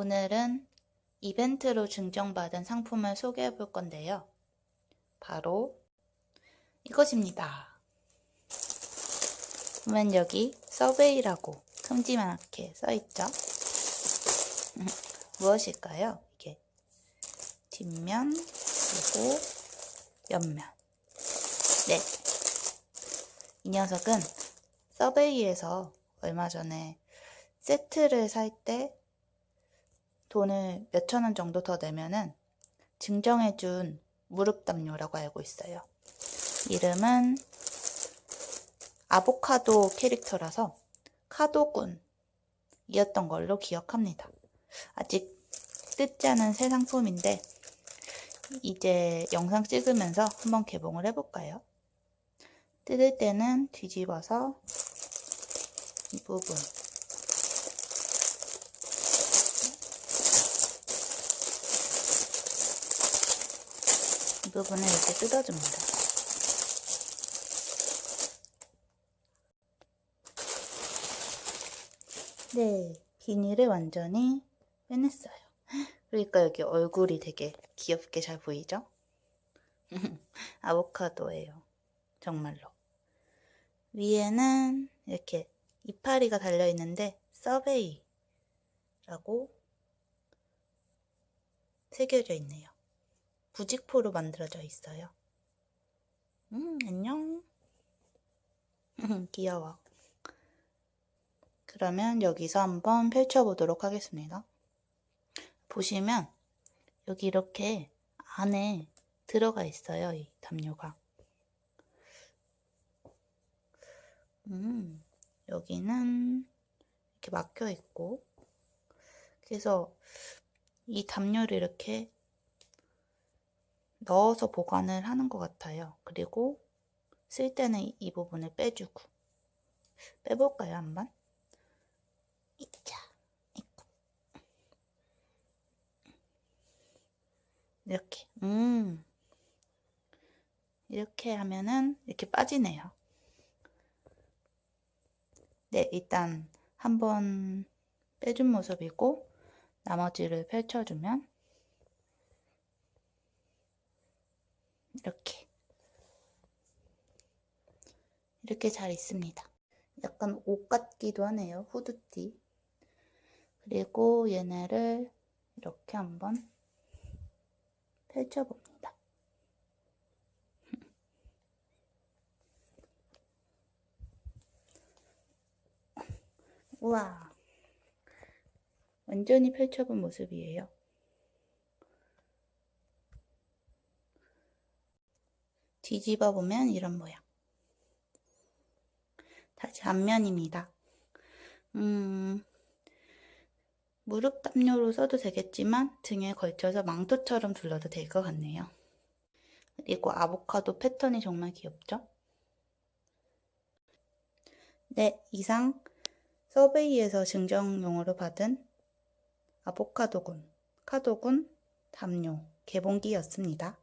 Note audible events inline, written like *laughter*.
오늘은 이벤트로 증정받은 상품을 소개해 볼 건데요. 바로 이것입니다. 보면 여기 서베이라고 큼지막하게 써있죠? *laughs* 무엇일까요? 이게 뒷면 그리고 옆면 네. 이 녀석은 서베이에서 얼마 전에 세트를 살 때 돈을 몇천 원 정도 더 내면은 증정해준 무릎 담요라고 알고 있어요. 이름은 아보카도 캐릭터라서 카도군이었던 걸로 기억합니다. 아직 뜯지 않은 새 상품인데 이제 영상 찍으면서 한번 개봉을 해볼까요? 뜯을 때는 뒤집어서 이 부분 이 부분을 이렇게 뜯어줍니다. 네, 비닐을 완전히 빼냈어요. 그러니까 여기 얼굴이 되게 귀엽게 잘 보이죠? *laughs* 아보카도예요. 정말로. 위에는 이렇게 이파리가 달려있는데 서베이라고 새겨져 있네요. 부직포로 만들어져 있어요. 음, 안녕. *laughs* 귀여워. 그러면 여기서 한번 펼쳐보도록 하겠습니다. 보시면 여기 이렇게 안에 들어가 있어요. 이 담요가. 음, 여기는 이렇게 막혀 있고 그래서 이 담요를 이렇게 넣어서 보관을 하는 것 같아요. 그리고 쓸 때는 이 부분을 빼주고 빼볼까요 한번? 이자 이렇게 음 이렇게 하면은 이렇게 빠지네요. 네 일단 한번 빼준 모습이고 나머지를 펼쳐주면 이렇게 이렇게 잘 있습니다. 약간 옷 같기도 하네요. 후드티. 그리고 얘네를 이렇게 한번 펼쳐봅니다. *laughs* 우와. 완전히 펼쳐본 모습이에요. 뒤집어 보면 이런 모양. 다시 앞면입니다. 음, 무릎 담요로 써도 되겠지만 등에 걸쳐서 망토처럼 둘러도 될 것 같네요. 그리고 아보카도 패턴이 정말 귀엽죠? 네, 이상 서베이에서 증정용으로 받은 아보카도군, 카도군 담요 개봉기였습니다.